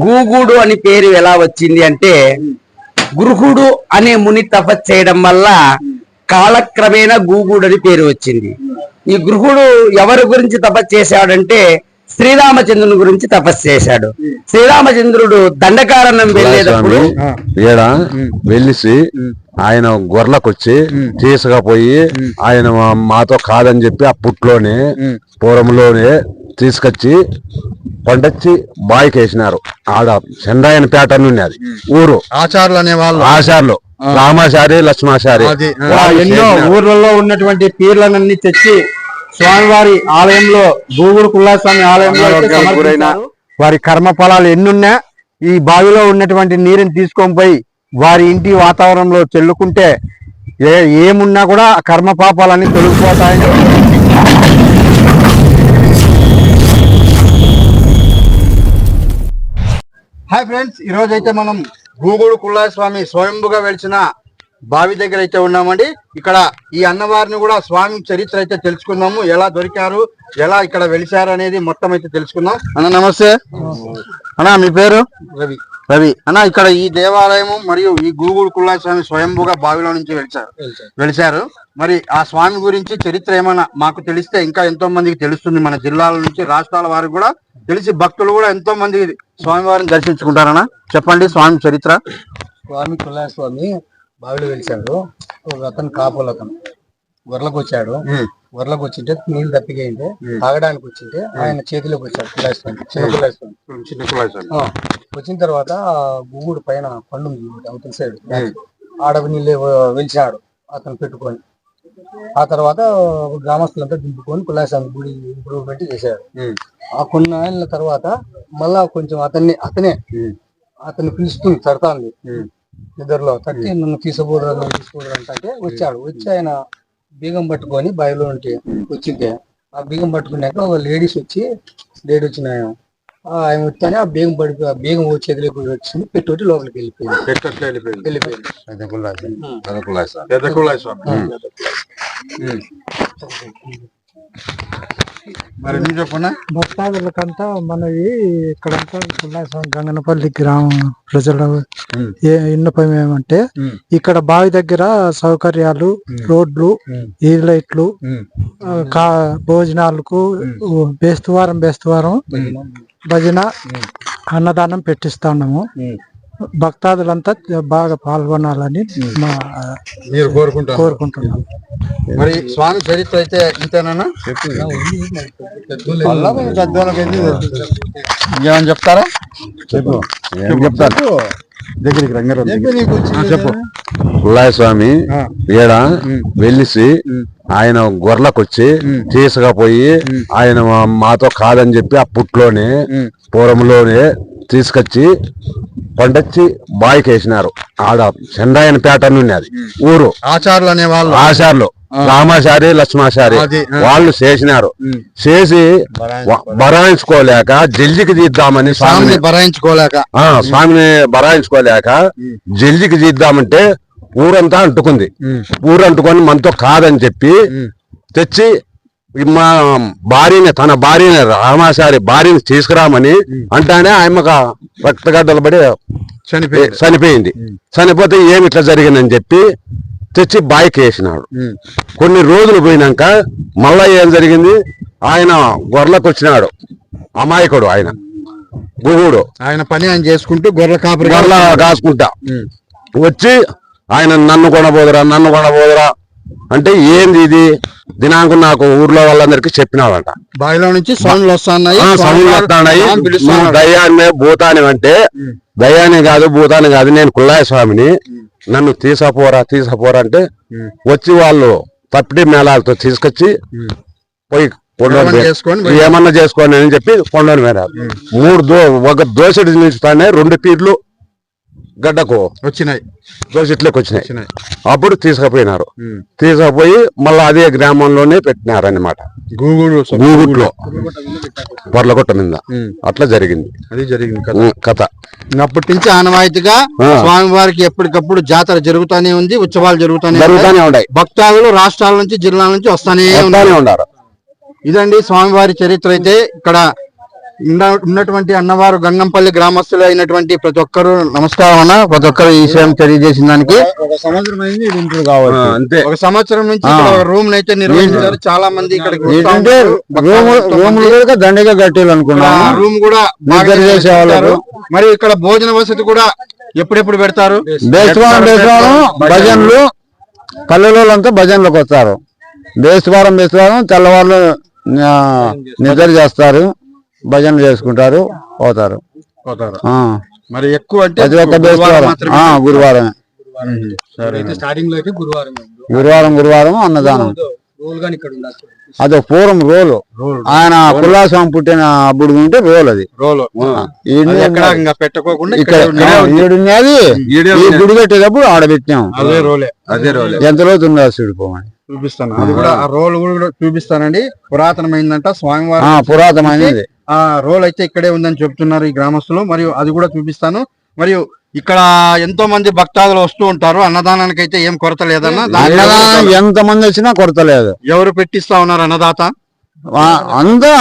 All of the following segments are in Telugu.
గూగుడు అని పేరు ఎలా వచ్చింది అంటే గృహుడు అనే ముని తపస్సు చేయడం వల్ల కాలక్రమేణా గూగుడు అని పేరు వచ్చింది. ఈ గృహుడు ఎవరి గురించి తపస్సు చేశాడంటే శ్రీరామచంద్రుని గురించి తపస్సు చేశాడు. శ్రీరామచంద్రుడు దండకారణం వెళ్ళేటప్పుడు ఈడ వెళ్ళిసి ఆయన గొర్రెలకొచ్చి తీసుకపోయి ఆయన మాతో కాదని చెప్పి ఆ పుట్లోనే పూర్వంలోనే తీసుకొచ్చి పండొచ్చి బాయికి వేసినారు ఆడ చెండాయన పేట ఉన్నది. ఊరు. ఆచారులు అనే వాళ్ళు. ఆచార్లు. రామాచారి లక్ష్మాచారి ఎన్నో. ఊర్లలో ఉన్నటువంటి పీర్లనన్ని తెచ్చి స్వామివారి ఆలయంలో గూగుడు కుల్లాస్వామి ఆలయంలో. వారి కర్మ ఫలాలు ఎన్నున్నా ఈ బావిలో ఉన్నటువంటి నీరుని తీసుకొని పోయి వారి ఇంటి వాతావరణంలో చెల్లుకుంటే ఏ ఏమున్నా కూడా కర్మ పాపాలన్నీ తొలగిపోతాయని హాయ్ ఫ్రెండ్స్ ఈ రోజు అయితే మనం గూగుడు కుల్లా స్వామి స్వయంభుగా వెలిసిన బావి దగ్గర అయితే ఉన్నామండి. ఇక్కడ ఈ అన్నవారిని కూడా స్వామి చరిత్ర అయితే తెలుసుకుందాము. ఎలా దొరికారు ఎలా ఇక్కడ వెలిశారు అనేది మొత్తం అయితే తెలుసుకుందాం. అన్న నమస్తే. అన్న మీ పేరు? రవి. రవి. అన్న ఇక్కడ ఈ దేవాలయము మరియు ఈ గూగుడు కుల్లా స్వామి స్వయంభుగా బావిలో నుంచి వెలిచారు వెలిశారు. మరి ఆ స్వామి గురించి చరిత్ర ఏమైనా మాకు తెలిస్తే ఇంకా ఎంతో మందికి తెలుస్తుంది. మన జిల్లాల నుంచి రాష్ట్రాల వారికి కూడా తెలిసి భక్తులు కూడా ఎంతో మంది స్వామి వారిని దర్శించుకుంటారన్నా. చెప్పండి స్వామి చరిత్ర. స్వామి స్వామి బావిలో ఒక అతను కాపులు అతను. గొర్రెలకు వచ్చాడు గొర్రెలకు వచ్చింటే నీళ్ళు తప్పిగైంటే తాగడానికి వచ్చింటే ఆయన చేతిలోకి వచ్చాడు. కులాస్వామి చిన్న చిన్న కులాయి వచ్చిన తర్వాత గుగుడు పైన పండు ఉంది అవతల సైడ్. ఆడవి నీళ్ళు వెలిచాడు అతను పెట్టుకొని. ఆ తర్వాత గ్రామస్తులంతా దింపుకొని కులాస్వామి గుడి ఇంప్రూవ్మెంట్ చేశాడు ఆ కొన్ని ఏళ్ళ తర్వాత మళ్ళా కొంచెం అతన్ని అతనే అతన్ని పిలుస్తుంది తడతాంది నిద్రలో తట్టి నన్ను తీసుకోబోదురా నన్ను అంటే వచ్చాడు. వచ్చి ఆయన బీగం పట్టుకొని బావిలో ఉంటే వచ్చింటే ఆ బీగం పట్టుకున్నాక ఒక లేడీస్ వచ్చి లేడీ వచ్చిన ఆయన. వస్తానే ఆ బీగం పడి ఆ బీగం చేతిలోకి వచ్చింది పెట్టి లోపలికి వెళ్ళిపోయింది. పెట్టట్లు వెళ్ళిపోయింది. వెళ్ళిపోయింది. పెద్ద కులాయి పెద్ద కులాయి సార్. పెద్ద కులాయి స్వామి మరి నువ్వు చెప్పనా? భక్తాదులకంతా మనవి ఇక్కడంతా కుల్లాసం గంగనపల్లి గ్రామం ప్రజల. విన్నపం ఏమంటే ఇక్కడ బావి దగ్గర సౌకర్యాలు రోడ్లు ఈ లైట్లు కా భోజనాలకు బేస్తువారం బేస్తువారం భజన అన్నదానం పెట్టిస్తున్నాము. భక్తాదులంతా బాగా పాల్గొనాలని మా మీరు కోరుకుంటారు. కోరుకుంటున్నాం. మరి స్వామి చరిత్ర అయితే ఇంతేనా ఏమని చెప్తారా? చెప్పు. ఏం చెప్తారు? దగ్గరికి రంగారావు చెప్పు. కుల్లాయి స్వామి ఈడ వెళ్ళిసి ఆయన గొర్రెలకొచ్చి తీసుకపోయి ఆయన మాతో కాదని చెప్పి ఆ పుట్లోనే పూర్వంలోనే తీసుకొచ్చి పండొచ్చి బాయికి వేసినారు ఆడ చెండాయన పేట ఉన్నది ఊరు. ఆచారులు అనే వాళ్ళు. ఆచార్లు. రామాచారి లక్ష్మాచారి. వాళ్ళు చేసినారు. చేసి బరాయించుకోలేక జల్జికి తీద్దామని స్వామిని ఆ స్వామిని బరాయించుకోలేక జల్జికి తీద్దామంటే ఊరంతా అంటుకుంది. ఊరు అంటుకొని మనతో కాదని చెప్పి తెచ్చి మా భార్యని తన భార్యని రామాచారి భార్యని తీసుకురామని అంటానే ఆయమ్మకు రక్తగడ్డలు పడి చనిపోయింది. చనిపోయింది. చనిపోతే ఏమి ఇట్లా జరిగిందని చెప్పి తెచ్చి బాయికి వేసినాడు. కొన్ని రోజులు పోయినాక మళ్ళా ఏం జరిగింది? ఆయన గొర్రెలకు వచ్చినాడు. అమాయకుడు ఆయన. గుహుడు ఆయన పని ఆయన చేసుకుంటూ గొర్రెల కాపరి గొర్రెల కాసుకుంటా. వచ్చి ఆయన నన్ను కొనబోదురా నన్ను కొనబోదురా. అంటే ఏంది ఇది? దినాంకం నాకు ఊర్లో వాళ్ళందరికీ చెప్పినాడంట. బావిలో నుంచి సౌండ్లు వస్తున్నాయి సౌండ్లు వస్తున్నాయి దయ్యాన్ని భూతాని అంటే దయ్యాన్ని కాదు భూతాన్ని కాదు నేను కుల్లాయ స్వామిని నన్ను తీసపోరా తీసపోరా అంటే వచ్చి వాళ్ళు తప్పిడి మేళాలతో తీసుకొచ్చి పోయి కొండను ఏమన్నా చేసుకోండి అని చెప్పి కొండను మేళాలు మూడు దో ఒక దోసెడు నిలుస్తానే రెండు పీర్లు గడ్డకు వచ్చినాయి. దోసెట్లోకి వచ్చినాయి. అప్పుడు తీసుకుపోయినారు. తీసుకుపోయి మళ్ళీ అదే గ్రామంలోనే పెట్టినారు అన్నమాట గూగుల్ గూగుట్లో పొర్లకొట్ట మీద. అట్లా జరిగింది. అది జరిగింది కథ. అప్పటి నుంచి ఆనవాయితీగా ఆ. స్వామి వారికి ఎప్పటికప్పుడు జాతర జరుగుతానే ఉంది ఉత్సవాలు జరుగుతానే ఉన్నాయి. జరుగుతానే ఉన్నాయి. భక్తాదులు రాష్ట్రాల నుంచి జిల్లాల నుంచి వస్తానే ఉన్నారు. ఇదండి స్వామివారి చరిత్ర అయితే ఇక్కడ ఉన్నటువంటి అన్నవారు గంగంపల్లి గ్రామస్తులు అయినటువంటి ప్రతి ఒక్కరు నమస్కారం అన్న ప్రతి ఒక్కరు ఈ విషయం తెలియజేసిన దానికి. ఒక సంవత్సరం అయింది కావచ్చు. అంతే. ఒక సంవత్సరం నుంచి రూమ్ అయితే నిర్వహించారు. చాలా మంది ఇక్కడికి ఉంటారు. రూమ్ కూడా దండగా కట్టాలి అనుకున్నాము. రూమ్ కూడా. మరి ఇక్కడ భోజన వసతి కూడా ఎప్పుడెప్పుడు పెడతారు? బేస్తవారం బేస్తవారం భజనలు. పల్లెలంతా భజనలకు వస్తారు. బేస్తవారం తెల్లవాళ్ళు ఆ, నిద్ర చేస్తారు. భజనలు చేసుకుంటారు పోతారు. పోతారు. మరి ఎక్కువ అంటే ప్రతి ఒక్క గురువారం గురువారం సరే స్టార్టింగ్లో అయితే గురువారం గురువారం గురువారం అన్నదానం. అది పూర్వం రోలు. ఆయన కుల్లాస్వామి పుట్టిన అప్పుడు ఉంటే రోల్ అది. రోలు. పెట్టుకోకుండా ఇక్కడ. ఈడున్నది ఈ గుడి కట్టేటప్పుడు ఆడ పెట్టాం అదే రోలే అదే రోజు ఎంత లోతు ఉందో చూడిపోమని చూపిస్తాను. అది కూడా ఆ రోల్ కూడా చూపిస్తానండి. పురాతనమైందంట స్వామివారి పురాతనమైనది ఆ రోల్ అయితే ఇక్కడే ఉందని చెప్తున్నారు ఈ గ్రామస్తులు. మరియు అది కూడా చూపిస్తాను. మరియు ఇక్కడ ఎంతో మంది భక్తాదులు వస్తూ ఉంటారు. అన్నదానానికి అయితే ఏం కొరత లేదన్న. ఎంత మంది వచ్చినా కొరత లేదు. ఎవరు పెట్టిస్తా ఉన్నారు అన్నదాత? అంతా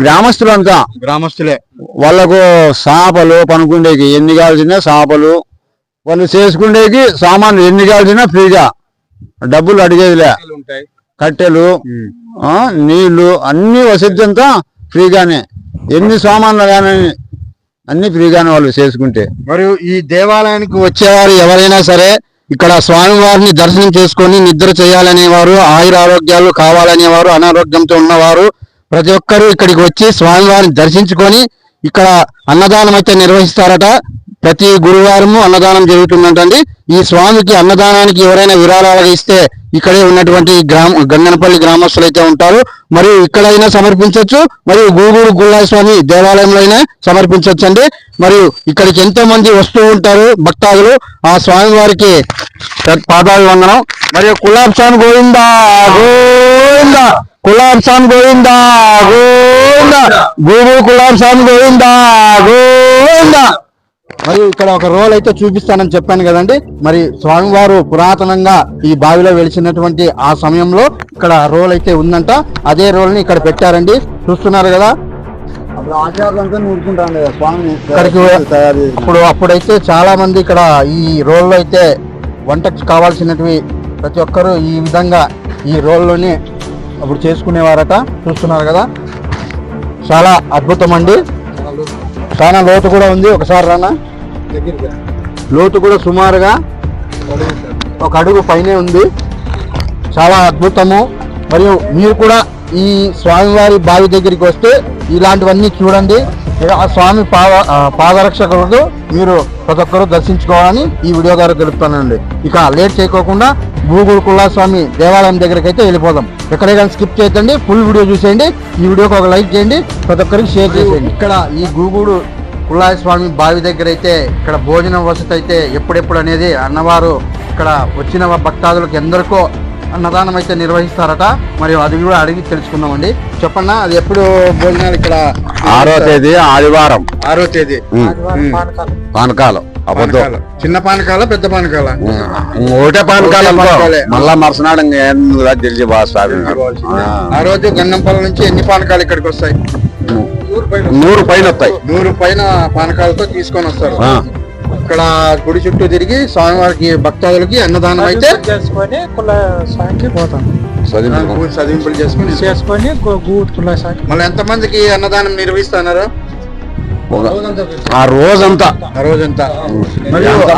గ్రామస్తులంతా. గ్రామస్తులే. వాళ్ళకు సాపలు పనుకుండేకి ఎన్ని కావాల్సిన సాపలు. వాళ్ళు చేసుకుండేకి సామాన్లు ఎన్ని కావాల్సిన ఫ్రీగా. డబ్బులు అడిగేదిలే. కట్టెలు ఆ, నీళ్ళు అన్ని వసతి అంతా ఫ్రీగానే. ఎన్ని సామాన్లు కానీ అన్ని ఫ్రీగానే వాళ్ళు చేసుకుంటే. మరియు ఈ దేవాలయానికి వచ్చేవారు ఎవరైనా సరే ఇక్కడ స్వామివారిని దర్శనం చేసుకొని నిద్ర చేయాలనేవారు ఆయుర ఆరోగ్యాలు కావాలనేవారు అనారోగ్యంతో ఉన్నవారు ప్రతి ఒక్కరూ ఇక్కడికి వచ్చి స్వామివారిని దర్శించుకొని ఇక్కడ అన్నదానం అయితే నిర్వహిస్తారట. ప్రతి గురువారము అన్నదానం జరుగుతుందంటండి. ఈ స్వామికి అన్నదానానికి ఎవరైనా విరాళాలుగా ఇస్తే ఇక్కడే ఉన్నటువంటి గ్రామ గంగనపల్లి గ్రామస్తులు అయితే ఉంటారు. మరియు ఇక్కడైనా సమర్పించవచ్చు మరియు గూగూరు గుళ్ళా స్వామి దేవాలయంలో అయినా సమర్పించవచ్చు అండి మరియు ఇక్కడికి ఎంతో మంది వస్తూ ఉంటారు భక్తాదులు. ఆ స్వామి వారికి పాదాలు వందనం. మరియు కులాబ్ స్వామి గోవిందా గోవిందా కులాబ్ స్వామి గోవిందా గోవిందా గూగూరు కులాబ్ స్వామి గోవిందా గోవిందా. మరియు ఇక్కడ ఒక రోల్ అయితే చూపిస్తానని చెప్పాను కదండి. మరి స్వామివారు పురాతనంగా ఈ బావిలో వెలిసినటువంటి ఆ సమయంలో ఇక్కడ రోల్ అయితే ఉందంట. అదే రోల్ని ఇక్కడ పెట్టారండి. చూస్తున్నారు కదా? ఇక్కడికి అప్పుడు అప్పుడైతే చాలా మంది ఇక్కడ ఈ రోల్లో అయితే వంటకు కావాల్సినవి ప్రతి ఒక్కరూ ఈ విధంగా ఈ రోల్లోనే అప్పుడు చేసుకునేవారట. చూస్తున్నారు కదా? చాలా అద్భుతం అండి. చాలా లోతు కూడా ఉంది. ఒకసారి రానా? లోతు కూడా సుమారుగా ఒక అడుగు పైనే ఉంది. చాలా అద్భుతము. మరియు మీరు కూడా ఈ స్వామివారి బావి దగ్గరికి వస్తే ఇలాంటివన్నీ చూడండి. ఆ స్వామి పాద పాదరక్షకులకు మీరు ప్రతి ఒక్కరూ దర్శించుకోవాలని ఈ వీడియో ద్వారా తెలుపుతానండి. ఇక లేట్ చేయకోకుండా గూగుల్ కుల్లా స్వామి దేవాలయం దగ్గరికి అయితే వెళ్ళిపోదాం. ఎక్కడే కానీ స్కిప్ చేయకండి ఫుల్ వీడియో చూసేయండి. ఈ వీడియోకి ఒక లైక్ చేయండి. ప్రతి ఒక్కరికి షేర్ చేసేయండి. ఇక్కడ ఈ గూగుడు కుల్లాయ స్వామి బావి దగ్గర అయితే ఇక్కడ భోజన వసతి అయితే ఎప్పుడెప్పుడు అనేది అన్నవారు ఇక్కడ వచ్చిన భక్తాదులకు ఎందరికో అన్నదానం అయితే నిర్వహిస్తారట. మరియు అది కూడా అడిగి తెలుసుకుందామండి. చెప్పన్నా అది ఎప్పుడు భోజనాలు ఇక్కడ ఆరో తేదీ ఆదివారం. ఆరో తేదీ. పానకాలు. అబద్ధం. చిన్న పానకాల పెద్ద పానకాల? ఒకటే పానకాలు. మళ్ళా మరుసనాడు తెలిసి బాగా ఆ. రోజు గన్నంపల్లి నుంచి ఎన్ని పానకాలు ఇక్కడికి వస్తాయి? నూరు పైన వస్తాయి. నూరు పైన పానకాలతో తీసుకొని వస్తారు. ఇక్కడ గుడి చుట్టూ తిరిగి స్వామివారికి భక్తాదులకి అన్నదానం అయితే చేసుకొని కుల సాయంకి పోతాం. చదివి చదివింపులు చేసుకొని చేసుకొని గూట్ కుల సాయంకి మళ్ళీ ఎంత మందికి అన్నదానం నిర్వహిస్తున్నారు ఆ రోజంతా ఆ రోజంతా.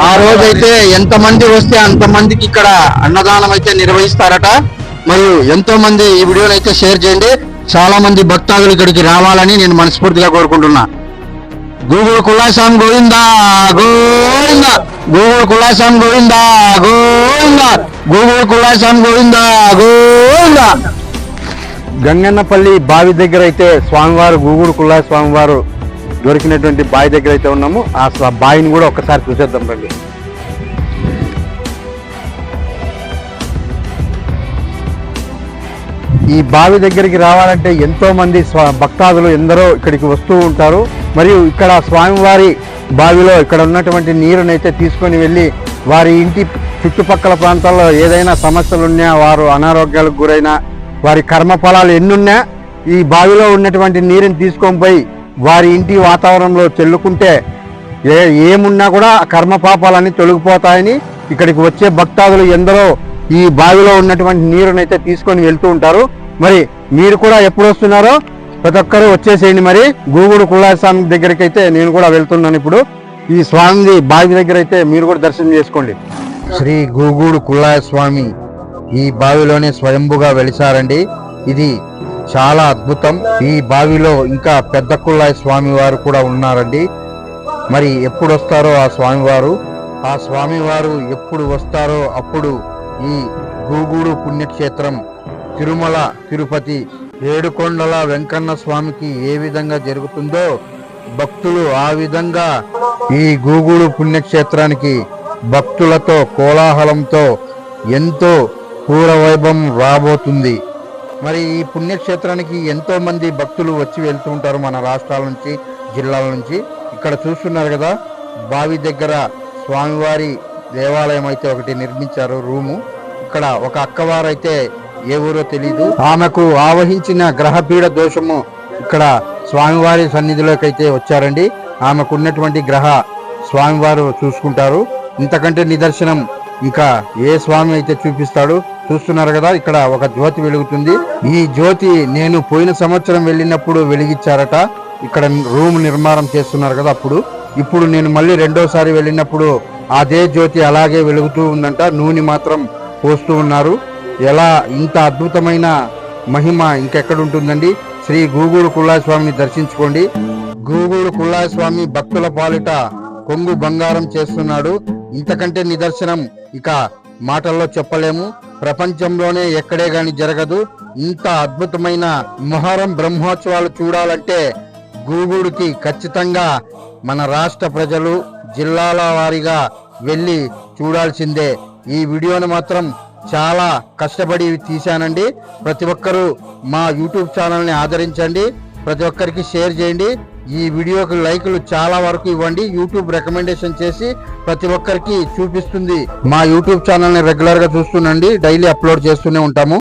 ఆ రోజైతే. ఎంత మంది వస్తే అంత మందికి ఇక్కడ అన్నదానం అయితే నిర్వహిస్తారట. మరియు ఎంతో మంది ఈ వీడియోని అయితే షేర్ చేయండి. చాలా మంది భక్తాదులు ఇక్కడికి రావాలని నేను మనస్ఫూర్తిగా కోరుకుంటున్నా. గూగుల్ కులాసాం గోవిందా గోవిందా. గూగుల్ కులాసాం గోవిందా గోవిందా. గూగుల్ కులాసాం గోవిందా గోవిందా. గంగన్నపల్లి బావి దగ్గర అయితే స్వామివారు గూగుడు కుల్లా స్వామివారు దొరికినటువంటి బావి దగ్గర అయితే ఉన్నాము. ఆ బావిని కూడా ఒక్కసారి చూసేద్దాం రండి. ఈ బావి దగ్గరికి రావాలంటే ఎంతో మంది స్వ- భక్తాదులు ఎందరో ఇక్కడికి వస్తూ ఉంటారు. మరియు ఇక్కడ స్వామివారి బావిలో ఇక్కడ ఉన్నటువంటి నీరునైతే తీసుకొని వెళ్ళి వారి ఇంటి చుట్టుపక్కల ప్రాంతాల్లో ఏదైనా సమస్యలు ఉన్నా వారు అనారోగ్యాలకు గురైనా వారి కర్మ ఫలాలు ఎన్నున్నా ఈ బావిలో ఉన్నటువంటి నీరుని తీసుకొని పోయి వారి ఇంటి వాతావరణంలో చెల్లుకుంటే ఏ ఏమున్నా కూడా కర్మపాపాలన్నీ తొలగిపోతాయని ఇక్కడికి వచ్చే భక్తాదులు ఎందరో ఈ బావిలో ఉన్నటువంటి నీరునైతే తీసుకొని వెళ్తూ ఉంటారు. మరి మీరు కూడా ఎప్పుడు వస్తున్నారో ప్రతి ఒక్కరూ వచ్చేసేయండి మరి. గూగుడు కుళ్ళారి స్వామి దగ్గరికి అయితే నేను కూడా వెళ్తున్నాను ఇప్పుడు. ఈ స్వామి బావి దగ్గర అయితే మీరు కూడా దర్శనం చేసుకోండి. శ్రీ గూగుడు కుళ్ళాయ స్వామి ఈ బావిలోనే స్వయంభుగా వెలిసారండి. ఇది చాలా అద్భుతం. ఈ బావిలో ఇంకా పెద్ద కుళ్ళాయ స్వామి వారు కూడా ఉన్నారండి. మరి ఎప్పుడు వస్తారో ఆ స్వామివారు? ఆ స్వామివారు ఎప్పుడు వస్తారో అప్పుడు ఈ గూగూడు పుణ్యక్షేత్రం తిరుమల తిరుపతి ఏడుకొండల వెంకన్న స్వామికి ఏ విధంగా జరుగుతుందో భక్తులు ఆ విధంగా ఈ గూగుడు పుణ్యక్షేత్రానికి భక్తులతో కోలాహలంతో ఎంతో పూర్వవైభవం రాబోతుంది. మరి ఈ పుణ్యక్షేత్రానికి ఎంతో మంది భక్తులు వచ్చి వెళ్తూ ఉంటారు మన రాష్ట్రాల నుంచి జిల్లాల నుంచి. ఇక్కడ చూస్తున్నారు కదా బావి దగ్గర స్వామివారి దేవాలయం అయితే ఒకటి నిర్మించారు రూము. ఇక్కడ ఒక అక్కవారైతే ఏ ఊరో తెలీదు. ఆమెకు ఆవహించిన గ్రహపీడ దోషము ఇక్కడ స్వామివారి సన్నిధిలోకి అయితే వచ్చారండి. ఆమెకు ఉన్నటువంటి గ్రహ స్వామివారు చూసుకుంటారు. ఇంతకంటే నిదర్శనం ఇంకా ఏ స్వామి అయితే చూపిస్తాడు చూస్తున్నారు కదా ఇక్కడ ఒక జ్యోతి వెలుగుతుంది. ఈ జ్యోతి నేను పోయిన సంవత్సరం వెళ్ళినప్పుడు వెలిగించారట. ఇక్కడ రూమ్ నిర్మాణం చేస్తున్నారు కదా అప్పుడు. ఇప్పుడు నేను మళ్ళీ రెండోసారి వెళ్ళినప్పుడు అదే జ్యోతి అలాగే వెలుగుతూ ఉందంట. నూనె మాత్రం పోస్తూ ఉన్నారు. ఎలా ఇంత అద్భుతమైన మహిమ ఇంకెక్కడుంటుందండి? శ్రీ గూగుడు కుల్లాయ స్వామిని దర్శించుకోండి. గూగుడు కుల్లాయ స్వామి భక్తుల పాలిట కొంగు బంగారం చేస్తున్నాడు. ఇంతకంటే నిదర్శనం ఇక మాటల్లో చెప్పలేము. ప్రపంచంలోనే ఎక్కడే గాని జరగదు. ఇంత అద్భుతమైన మొహరం బ్రహ్మోత్సవాలు చూడాలంటే గూగుడికి ఖచ్చితంగా మన రాష్ట్ర ప్రజలు జిల్లాల వారీగా వెళ్ళి చూడాల్సిందే. ఈ వీడియోను మాత్రం చాలా కష్టపడి తీశానండి. ప్రతి ఒక్కరూ మా యూట్యూబ్ ఛానల్ని ఆదరించండి. ప్రతి ఒక్కరికి షేర్ చేయండి. ఈ వీడియోకి లైకులు చాలా వరకు ఇవ్వండి. యూట్యూబ్ రికమెండేషన్ చేసి ప్రతి ఒక్కరికి చూపిస్తుంది. మా యూట్యూబ్ ఛానల్ని రెగ్యులర్గా చూస్తుండండి డైలీ అప్లోడ్ చేస్తూనే ఉంటాము.